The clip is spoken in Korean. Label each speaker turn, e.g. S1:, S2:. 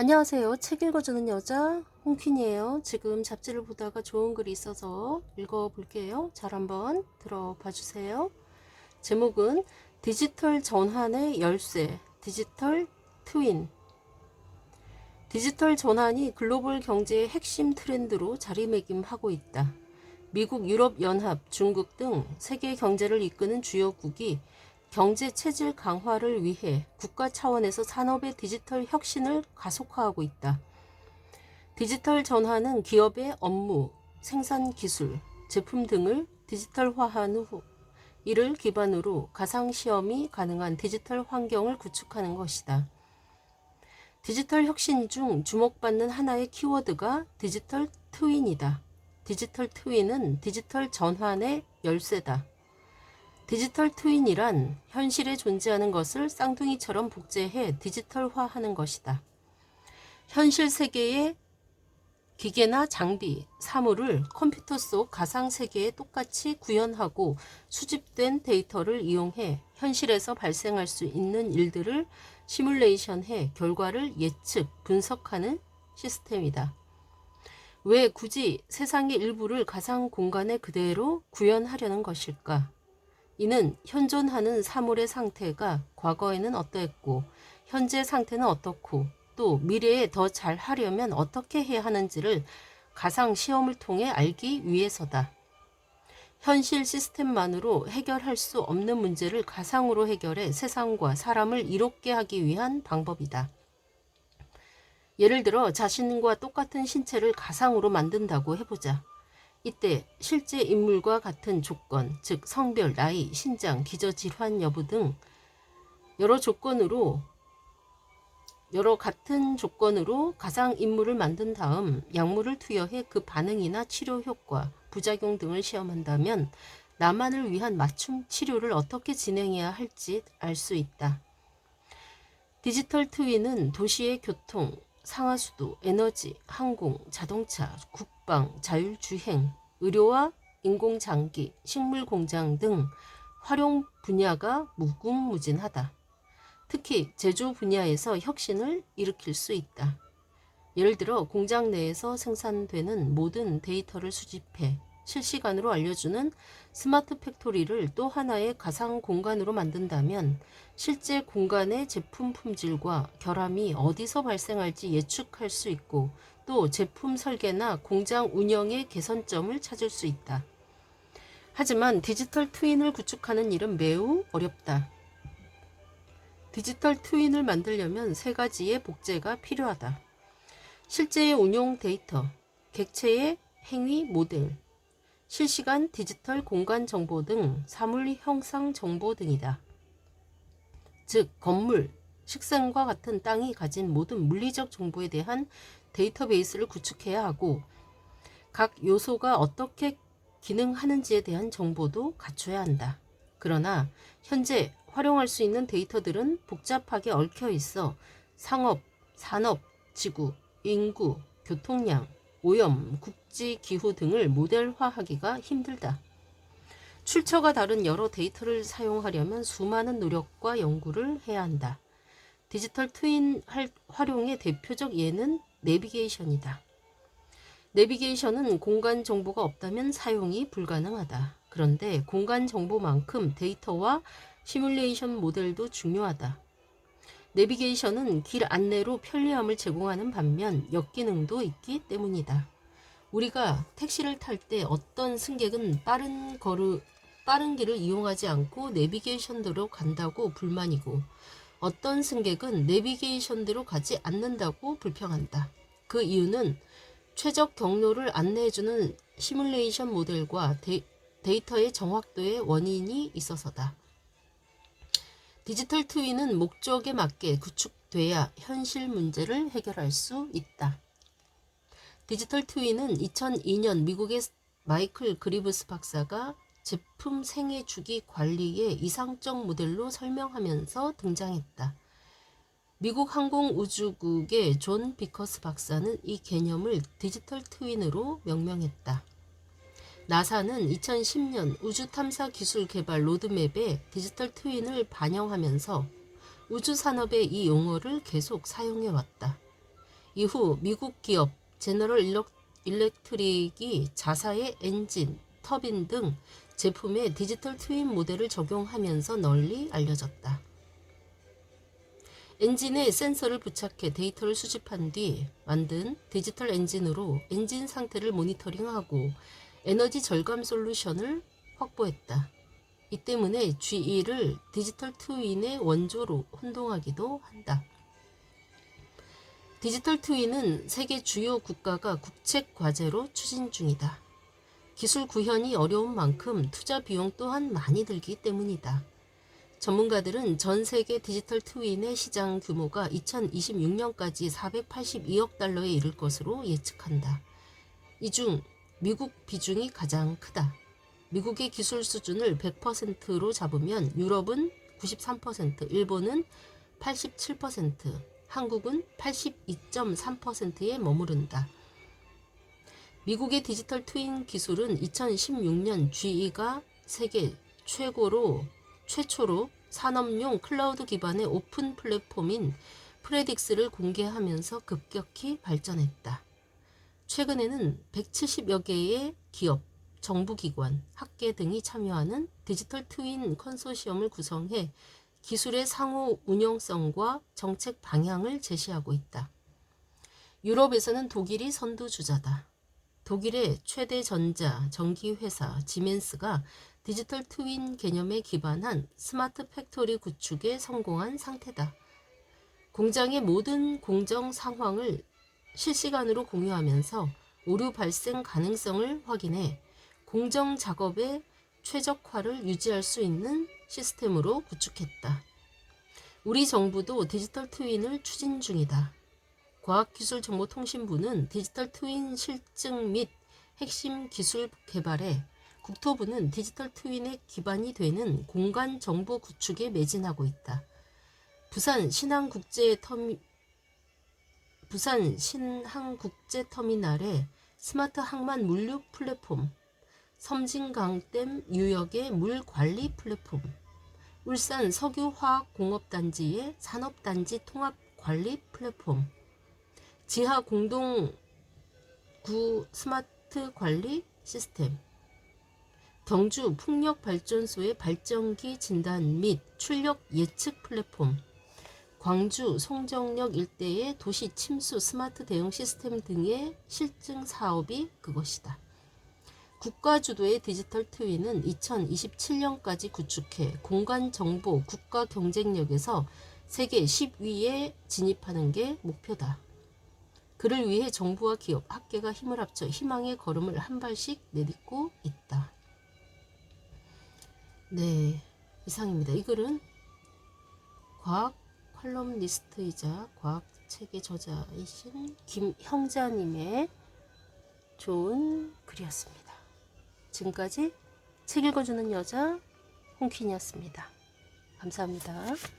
S1: 안녕하세요. 책 읽어주는 여자 홍퀸이에요. 지금 잡지를 보다가 좋은 글이 있어서 읽어볼게요. 잘 한번 들어봐 주세요. 제목은 디지털 전환의 열쇠, 디지털 트윈. 디지털 전환이 글로벌 경제의 핵심 트렌드로 자리매김하고 있다. 미국, 유럽 연합, 중국 등 세계 경제를 이끄는 주요국이 경제 체질 강화를 위해 국가 차원에서 산업의 디지털 혁신을 가속화하고 있다. 디지털 전환은 기업의 업무, 생산 기술, 제품 등을 디지털화한 후 이를 기반으로 가상 시험이 가능한 디지털 환경을 구축하는 것이다. 디지털 혁신 중 주목받는 하나의 키워드가 디지털 트윈이다. 디지털 트윈은 디지털 전환의 열쇠다. 디지털 트윈이란 현실에 존재하는 것을 쌍둥이처럼 복제해 디지털화하는 것이다. 현실 세계의 기계나 장비, 사물을 컴퓨터 속 가상 세계에 똑같이 구현하고 수집된 데이터를 이용해 현실에서 발생할 수 있는 일들을 시뮬레이션해 결과를 예측, 분석하는 시스템이다. 왜 굳이 세상의 일부를 가상 공간에 그대로 구현하려는 것일까? 이는 현존하는 사물의 상태가 과거에는 어떠했고 현재 상태는 어떻고 또 미래에 더 잘 하려면 어떻게 해야 하는지를 가상 시험을 통해 알기 위해서다. 현실 시스템만으로 해결할 수 없는 문제를 가상으로 해결해 세상과 사람을 이롭게 하기 위한 방법이다. 예를 들어 자신과 똑같은 신체를 가상으로 만든다고 해보자. 이때 실제 인물과 같은 조건, 즉 성별, 나이, 신장, 기저 질환 여부 등 여러 조건으로 여러 같은 조건으로 가상 인물을 만든 다음 약물을 투여해 그 반응이나 치료 효과, 부작용 등을 시험한다면 나만을 위한 맞춤 치료를 어떻게 진행해야 할지 알 수 있다. 디지털 트윈은 도시의 교통, 상하수도, 에너지, 항공, 자동차, 국방, 자율주행, 의료와 인공장기, 식물공장 등 활용 분야가 무궁무진하다. 특히 제조 분야에서 혁신을 일으킬 수 있다. 예를 들어 공장 내에서 생산되는 모든 데이터를 수집해 실시간으로 알려주는 스마트 팩토리를 또 하나의 가상 공간으로 만든다면 실제 공간의 제품 품질과 결함이 어디서 발생할지 예측할 수 있고 또 제품 설계나 공장 운영의 개선점을 찾을 수 있다. 하지만 디지털 트윈을 구축하는 일은 매우 어렵다. 디지털 트윈을 만들려면 세 가지의 복제가 필요하다. 실제의 운용 데이터, 객체의 행위 모델, 실시간 디지털 공간 정보 등 사물 형상 정보 등이다. 즉, 건물, 식생과 같은 땅이 가진 모든 물리적 정보에 대한 데이터베이스를 구축해야 하고 각 요소가 어떻게 기능하는지에 대한 정보도 갖춰야 한다. 그러나 현재 활용할 수 있는 데이터들은 복잡하게 얽혀 있어 상업, 산업, 지구, 인구, 교통량, 오염, 국지, 기후 등을 모델화하기가 힘들다. 출처가 다른 여러 데이터를 사용하려면 수많은 노력과 연구를 해야 한다. 디지털 트윈 활용의 대표적 예는 내비게이션이다. 내비게이션은 공간 정보가 없다면 사용이 불가능하다. 그런데 공간 정보만큼 데이터와 시뮬레이션 모델도 중요하다. 내비게이션은 길 안내로 편리함을 제공하는 반면 역기능도 있기 때문이다. 우리가 택시를 탈 때 어떤 승객은 빠른 거르 빠른 길을 이용하지 않고 내비게이션대로 간다고 불만이고 어떤 승객은 내비게이션대로 가지 않는다고 불평한다. 그 이유는 최적 경로를 안내해주는 시뮬레이션 모델과 데, 데이터의 정확도의 원인이 있어서다. 디지털 트윈은 목적에 맞게 구축돼야 현실 문제를 해결할 수 있다. 디지털 트윈은 2002년 미국의 마이클 그리브스 박사가 제품 생애 주기 관리의 이상적 모델로 설명하면서 등장했다. 미국 항공우주국의 존 비커스 박사는 이 개념을 디지털 트윈으로 명명했다. 나사는 2010년 우주 탐사 기술 개발 로드맵에 디지털 트윈을 반영하면서 우주 산업의 이 용어를 계속 사용해 왔다. 이후 미국 기업 제너럴 일렉트릭이 자사의 엔진, 터빈 등 제품에 디지털 트윈 모델을 적용하면서 널리 알려졌다. 엔진에 센서를 부착해 데이터를 수집한 뒤 만든 디지털 엔진으로 엔진 상태를 모니터링하고 에너지 절감 솔루션을 확보했다. 이 때문에 GE를 디지털 트윈의 원조로 혼동하기도 한다. 디지털 트윈은 세계 주요 국가가 국책 과제로 추진 중이다. 기술 구현이 어려운 만큼 투자 비용 또한 많이 들기 때문이다. 전문가들은 전 세계 디지털 트윈의 시장 규모가 2026년까지 482억 달러에 이를 것으로 예측한다. 이 중 미국 비중이 가장 크다. 미국의 기술 수준을 100%로 잡으면 유럽은 93%, 일본은 87%, 한국은 82.3%에 머무른다. 미국의 디지털 트윈 기술은 2016년 GE가 세계 최고로 최초로 산업용 클라우드 기반의 오픈 플랫폼인 프레딕스를 공개하면서 급격히 발전했다. 최근에는 170여 개의 기업, 정부기관, 학계 등이 참여하는 디지털 트윈 컨소시엄을 구성해 기술의 상호 운영성과 정책 방향을 제시하고 있다. 유럽에서는 독일이 선두주자다. 독일의 최대 전자, 전기 회사 지멘스가 디지털 트윈 개념에 기반한 스마트 팩토리 구축에 성공한 상태다. 공장의 모든 공정 상황을 실시간으로 공유하면서 오류 발생 가능성을 확인해 공정 작업의 최적화를 유지할 수 있는 시스템으로 구축했다. 우리 정부도 디지털 트윈을 추진 중이다. 과학기술정보통신부는 디지털 트윈 실증 및 핵심 기술 개발에 국토부는 디지털 트윈의 기반이 되는 공간 정보 구축에 매진하고 있다. 부산 신항국제 터미 부산 신항국제터미널의 스마트 항만 물류 플랫폼, 섬진강댐 유역의 물 관리 플랫폼, 울산 석유화학공업단지의 산업단지 통합 관리 플랫폼, 지하 공동구 스마트 관리 시스템, 경주 풍력 발전소의 발전기 진단 및 출력 예측 플랫폼, 광주 송정역 일대의 도시 침수 스마트 대응 시스템 등의 실증 사업이 그것이다. 국가 주도의 디지털 트윈은 2027년까지 구축해 공간 정보 국가 경쟁력에서 세계 10위에 진입하는 게 목표다. 그를 위해 정부와 기업, 학계가 힘을 합쳐 희망의 걸음을 한 발씩 내딛고 있다. 네, 이상입니다. 이 글은 과학 컬럼니스트이자 과학 책의 저자이신 김형자님의 좋은 글이었습니다. 지금까지 책 읽어주는 여자 홍퀸이었습니다. 감사합니다.